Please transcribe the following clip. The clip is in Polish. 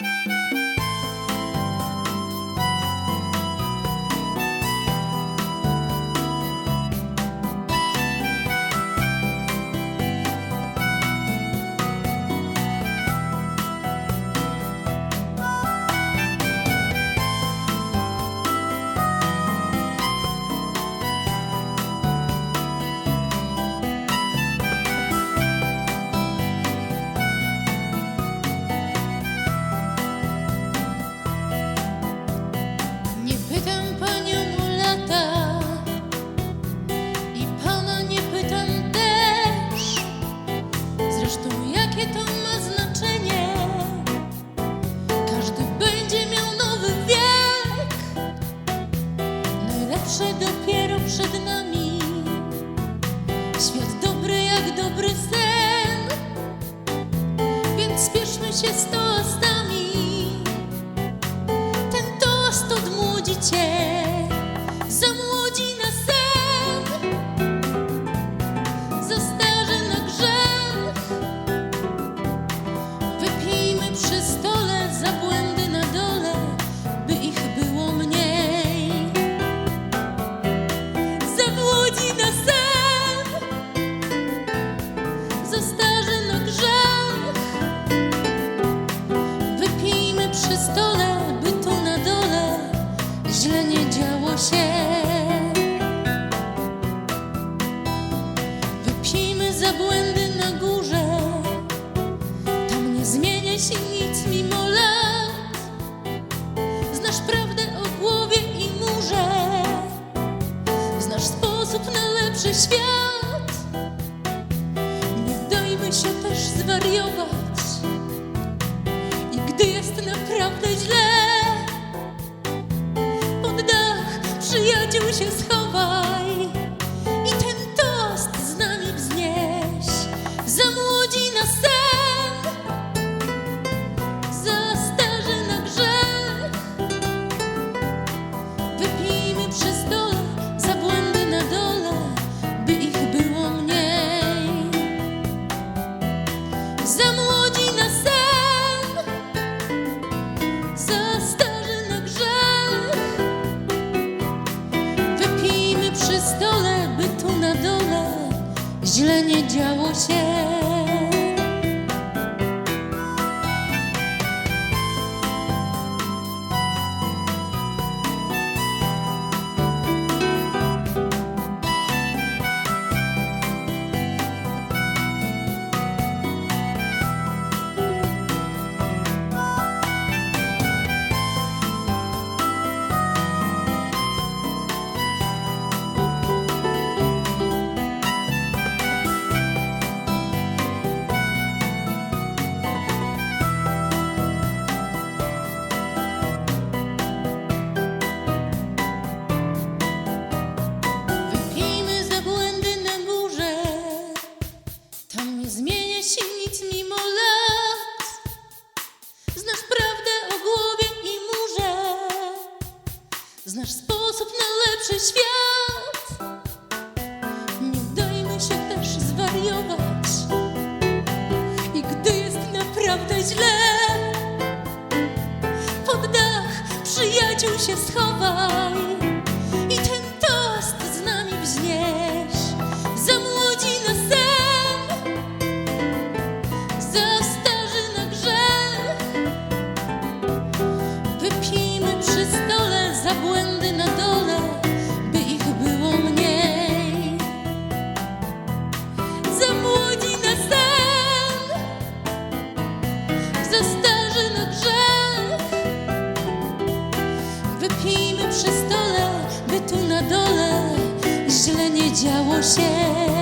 you just za błędy na górze. Tam nie zmienia się nic mimo lat. Znasz prawdę o głowie i murze. Znasz sposób na lepszy świat. Nie dajmy się też zwariować. I gdy jest naprawdę źle, pod dach przyjaciół się schowaj. Znasz sposób na lepszy świat. Nie dajmy się też zwariować. I gdy jest naprawdę źle, pod dach przyjaciół się schowaj. ze na. Wypijmy przy stole, by tu na dole źle nie działo się.